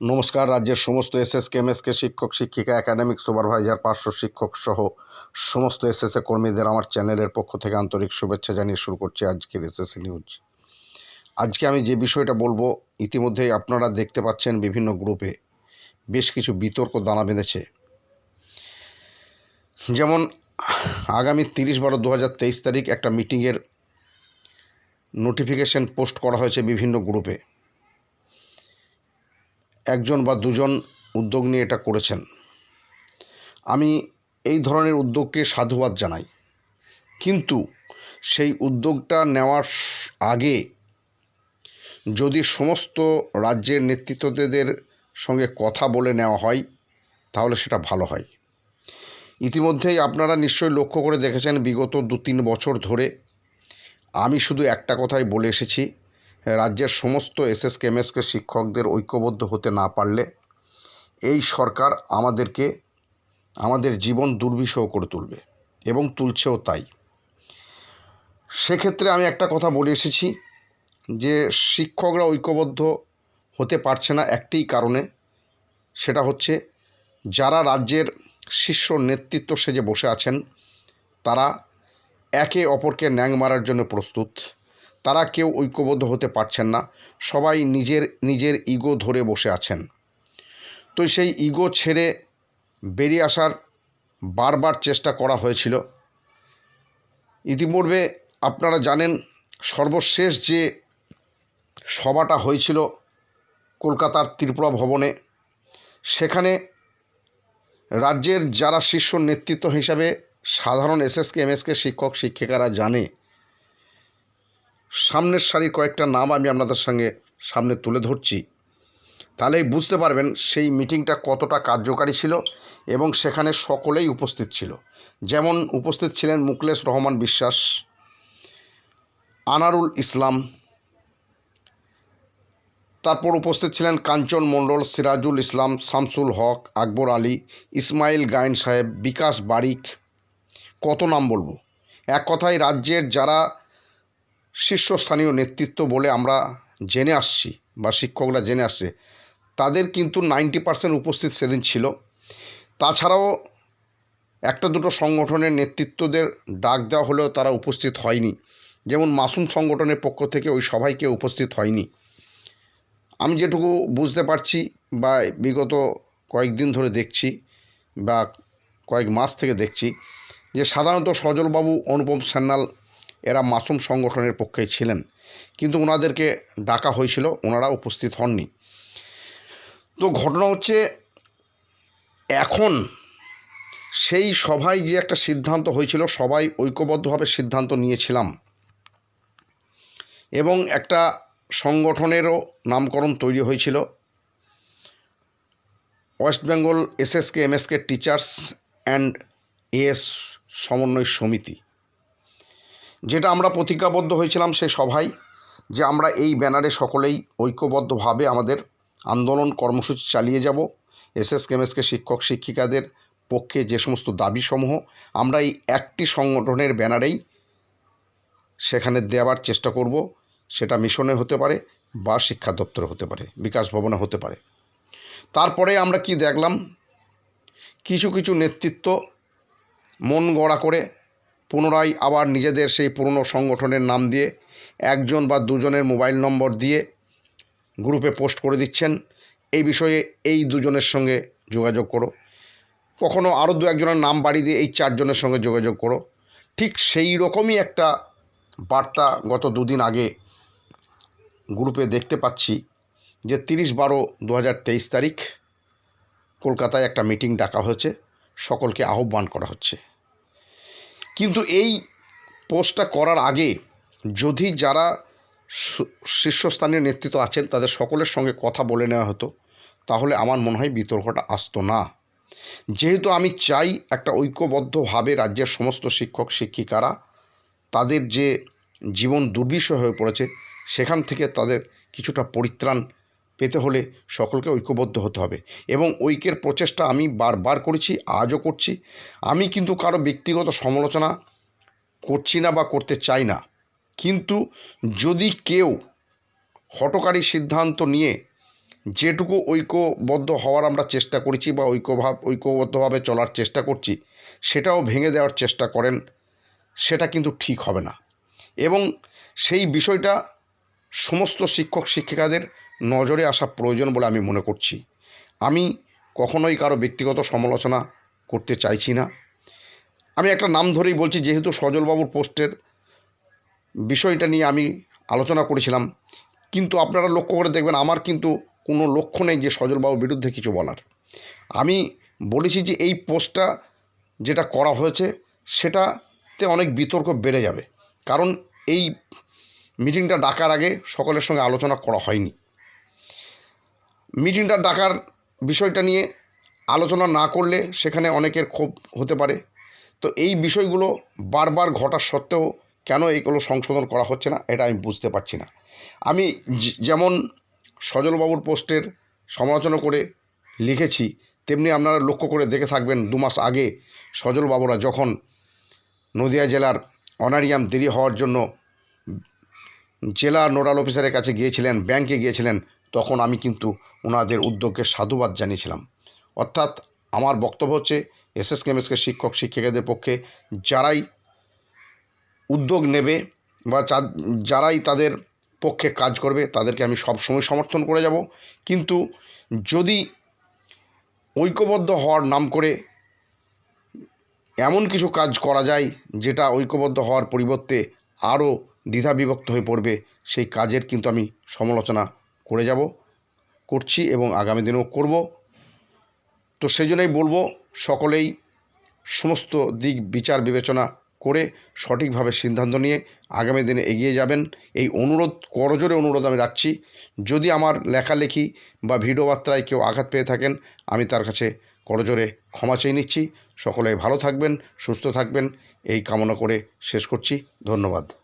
নমস্কার, রাজ্যের সমস্ত এসএস কেমএসকে শিক্ষক, শিক্ষিকা, একাডেমিক সুপারভাইজার, পার্শ্ব শিক্ষক সহ সমস্ত এসএসএ কর্মীদের আমার চ্যানেলের পক্ষ থেকে আন্তরিক শুভেচ্ছা জানিয়ে শুরু করছি আজকের এসএসএ নিউজ। আজকে আমি যে বিষয়টা বলব, ইতিমধ্যেই আপনারা দেখতে পাচ্ছেন বিভিন্ন গ্রুপে বেশ কিছু বিতর্ক দানা বেঁধেছে। যেমন, আগামী তিরিশ বারো দু তারিখ একটা মিটিংয়ের নোটিফিকেশন পোস্ট করা হয়েছে বিভিন্ন গ্রুপে। একজন বা দুজন উদ্যোগ নিয়ে এটা করেছেন। আমি এই ধরনের উদ্যোগকে সাধুবাদ জানাই। কিন্তু সেই উদ্যোগটা নেওয়ার আগে যদি সমস্ত রাজ্যের নেতৃত্বদের সঙ্গে কথা বলে নেওয়া হয়, তাহলে সেটা ভালো হয়। ইতিমধ্যেই আপনারা নিশ্চয়ই লক্ষ্য করে দেখেছেন, বিগত দু তিন বছর ধরে আমি শুধু একটা কথাই বলে এসেছি রাজ্যের সমস্ত এসএস কেমএসকে শিক্ষকদের ঐক্যবদ্ধ হতে না পারলে এই সরকার আমাদেরকে, আমাদের জীবন দুর্বিষহ করে তুলবে এবং তুলছেও তাই। সেক্ষেত্রে আমি একটা কথা বলে এসেছি যে শিক্ষকরা ঐক্যবদ্ধ হতে পারছে না একটিই কারণে, সেটা হচ্ছে যারা রাজ্যের শীর্ষ নেতৃত্ব সেজে বসে আছেন, তারা একে অপরকে ন্যাং মারার জন্য প্রস্তুত। তারা কেউ ঐক্যবদ্ধ হতে পারছেন না। সবাই নিজের নিজের ইগো ধরে বসে আছেন। তো সেই ইগো ছেড়ে বেরিয়ে আসার বারবার চেষ্টা করা হয়েছিল। ইতিপূর্বে আপনারা জানেন, সর্বশেষ যে সভাটা হয়েছিল কলকাতার ত্রিপুরা ভবনে, সেখানে রাজ্যের যারা শীর্ষ নেতৃত্ব হিসাবে সাধারণ এসএসকে, এমএসকে শিক্ষক, শিক্ষিকারা জানে সামনের সারির কয়েকটা নাম আমি আপনাদের সঙ্গে সামনে তুলে ধরছি। তাহলেই বুঝতে পারবেন সেই মিটিংটা কতটা কার্যকারী ছিল এবং সেখানে সকলেই উপস্থিত ছিল। যেমন উপস্থিত ছিলেন মুকলেশ রহমান বিশ্বাস, আনারুল ইসলাম, তারপর উপস্থিত ছিলেন কাঞ্চন মণ্ডল, সিরাজুল ইসলাম, শামসুল হক, আকবর আলী, ইসমাইল গায়েন সাহেব, বিকাশ বারিক। কত নাম বলব? এক কথায় রাজ্যের যারা শীর্ষস্থানীয় নেতৃত্ব বলে আমরা জেনে আসছি বা শিক্ষকরা জেনে আসছে। তাদের কিন্তু নাইনটি পার্সেন্ট উপস্থিত সেদিন ছিল। তাছাড়াও একটা দুটো সংগঠনের নেতৃত্বদের ডাক দেওয়া হলেও তারা উপস্থিত হয়নি। যেমন মাসুম সংগঠনের পক্ষ থেকে ওই সভায় কেউ উপস্থিত হয়নি। আমি যেটুকু বুঝতে পারছি বা বিগত কয়েকদিন ধরে দেখছি বা কয়েক মাস থেকে দেখছি যে সাধারণত সজলবাবু, অনুপম সান্যাল এরা মাসুম সংগঠনের পক্ষেই ছিলেন। কিন্তু ওনাদেরকে ডাকা হয়েছিল ওনারা উপস্থিত হননি। তো ঘটনা হচ্ছে, এখন সেই সভায় যে একটা সিদ্ধান্ত হয়েছিল, সবাই ঐক্যবদ্ধভাবে সিদ্ধান্ত নিয়েছিলাম। এবং একটা সংগঠনেরও নামকরণ তৈরি হয়েছিল। West Bengal SSK, MSK teachers and S সমন্বয় সমিতি। যেটা আমরা প্রতিজ্ঞাবদ্ধ হয়েছিলাম সে সভায় যে আমরা এই ব্যানারে সকলেই ঐক্যবদ্ধভাবে আমাদের আন্দোলন কর্মসূচি চালিয়ে যাব। এসএস কেমএসকে শিক্ষক, শিক্ষিকাদের পক্ষে যে সমস্ত দাবিসমূহ আমরা এই একটি সংগঠনের ব্যানারেই সেখানে দেওয়ার চেষ্টা করব। সেটা মিশনে হতে পারে বা শিক্ষা দপ্তরে হতে পারে, বিকাশ ভবনে হতে পারে। তারপরে আমরা কি দেখলাম? কিছু কিছু নেতৃত্ব মন গড়া করে পুনরায় আবার নিজেদের সেই পুরনো সংগঠনের নাম দিয়ে একজন বা দুজনের মোবাইল নম্বর দিয়ে গ্রুপে পোস্ট করে দিচ্ছেন। এই বিষয়ে এই দুজনের সঙ্গে যোগাযোগ করো। কখনো আরও দু একজনের নাম বাড়িয়ে দিয়ে এই চারজনের সঙ্গে যোগাযোগ করো। ঠিক সেই রকমই একটা বার্তা গত দুদিন আগে গ্রুপে দেখতে পাচ্ছি যে তিরিশ বারো দু তারিখ কলকাতায় একটা মিটিং ডাকা হয়েছে। সকলকে আহ্বান করা হচ্ছে। কিন্তু এই পোস্টটা করার আগে যদি যারা শীর্ষস্থানীয় নেতৃত্ব আছেন, তাদের সকলের সঙ্গে কথা বলে নেওয়া হতো, তাহলে আমার মনে হয় বিতর্কটা আসতো না। যেহেতু আমি চাই একটা ঐক্যবদ্ধভাবে রাজ্যের সমস্ত শিক্ষক, শিক্ষিকারা তাদের যে জীবন দুর্বিষহ হয়ে পড়েছে, সেখান থেকে তাদের কিছুটা পরিত্রাণ পেতে হলে সকলকে ঐক্যবদ্ধ হতে হবে। এবং ঐক্যের প্রচেষ্টা আমি বারবার করেছি, আজও করছি। আমি কিন্তু কারও ব্যক্তিগত সমালোচনা করছি না বা করতে চাই না। কিন্তু যদি কেউ হটকারী সিদ্ধান্ত নিয়ে যেটুকু ঐক্যবদ্ধ হওয়ার আমরা চেষ্টা করেছি বা ঐক্যভাব, ঐক্যবদ্ধভাবে চলার চেষ্টা করছি, সেটাও ভেঙে দেওয়ার চেষ্টা করেন, সেটা কিন্তু ঠিক হবে না। এবং সেই বিষয়টা সমস্ত শিক্ষক, শিক্ষিকাদের নজরে আসা প্রয়োজন বলে আমি মনে করছি। আমি কখনোই কারও ব্যক্তিগত সমালোচনা করতে চাইছি না। আমি একটা নাম ধরেই বলছি, যেহেতু সজলবাবুর পোস্টের বিষয়টা নিয়ে আমি আলোচনা করেছিলাম, কিন্তু আপনারা লক্ষ্য করে দেখবেন আমার কিন্তু কোনো লক্ষ্য নেই যে সজলবাবুর বিরুদ্ধে কিছু বলার। আমি বলেছি যে এই পোস্টটা যেটা করা হয়েছে, সেটাতে অনেক বিতর্ক বেড়ে যাবে। কারণ এই মিটিংটা ডাকার আগে সকলের সঙ্গে আলোচনা করা হয়নি। মিটিংটা ডাকার বিষয়টা নিয়ে আলোচনা না করলে সেখানে অনেকের ক্ষোভ হতে পারে। তো এই বিষয়গুলো বারবার ঘটার সত্ত্বেও কেন এইগুলো সংশোধন করা হচ্ছে না, এটা আমি বুঝতে পারছি না। আমি যেমন সজলবাবুর পোস্টের সমালোচনা করে লিখেছি, তেমনি আপনারা লক্ষ্য করে দেখে থাকবেন দু মাস আগে সজলবাবুরা যখন নদিয়া জেলার অনারিয়াম দেরি হওয়ার জন্য জেলা নোডাল অফিসারের কাছে গিয়েছিলেন, ব্যাংকে গিয়েছিলেন তখন আমি কিন্তু ওনাদের উদ্যোগকে সাধুবাদ জানিয়েছিলাম। অর্থাৎ আমার বক্তব্য হচ্ছে, এসএস কেমএসকে শিক্ষক, শিক্ষিকাদের পক্ষে যারাই উদ্যোগ নেবে বা যারাই তাদের পক্ষে কাজ করবে, তাদেরকে আমি সবসময় সমর্থন করে যাব। কিন্তু যদি ঐক্যবদ্ধ হওয়ার নাম করে এমন কিছু কাজ করা যায়, যেটা ঐক্যবদ্ধ হওয়ার পরিবর্তে আরও দ্বিধা বিভক্ত হয়ে পড়বে, সেই কাজের কিন্তু আমি সমালোচনা করে যাব, করছি এবং আগামী দিনেও করব। তো সেই জন্যই বলব, সকলেই সমস্ত দিক বিচার বিবেচনা করে সঠিকভাবে সিদ্ধান্ত নিয়ে আগামী দিনে এগিয়ে যাবেন। এই অনুরোধ, করজোরে অনুরোধ আমি রাখছি, যদি আমার লেখালেখি বা ভিডিও বার্তায় কেউ আঘাত পেয়ে থাকেন, আমি তার কাছে করজোরে ক্ষমা চেয়ে নিচ্ছি। সকলে ভালো থাকবেন, সুস্থ থাকবেন, এই কামনা করে শেষ করছি। ধন্যবাদ।